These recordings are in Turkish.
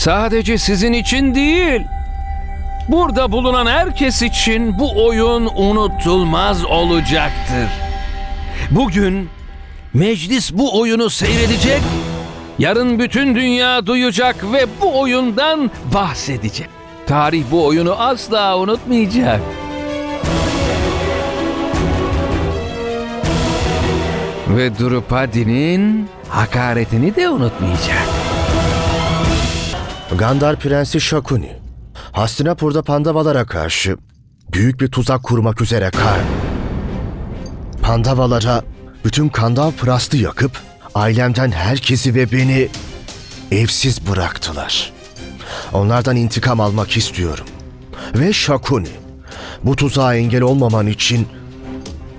Sadece sizin için değil. Burada bulunan herkes için bu oyun unutulmaz olacaktır. Bugün meclis bu oyunu seyredecek. Yarın bütün dünya duyacak ve bu oyundan bahsedecek. Tarih bu oyunu asla unutmayacak. Ve Drupadi'nin hakaretini de unutmayacak. Gandhar Prensi Shakuni, Hastinapur'da Pandavalara karşı büyük bir tuzak kurmak üzere kar. Pandavalara bütün Kandav Prast'ı yakıp ailemden herkesi ve beni evsiz bıraktılar. Onlardan intikam almak istiyorum. Ve Shakuni, bu tuzağa engel olmaman için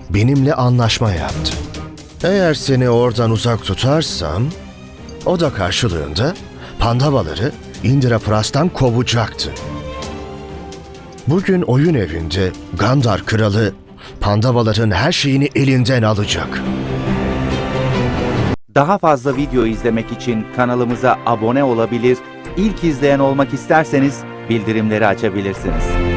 benimle anlaşma yaptı. Eğer seni oradan uzak tutarsam, o da karşılığında Pandavaları Indira Pras'tan kovacaktı. Bugün oyun evinde Gandhar kralı Pandavaların her şeyini elinden alacak. Daha fazla video izlemek için kanalımıza abone olabilir, ilk izleyen olmak isterseniz bildirimleri açabilirsiniz.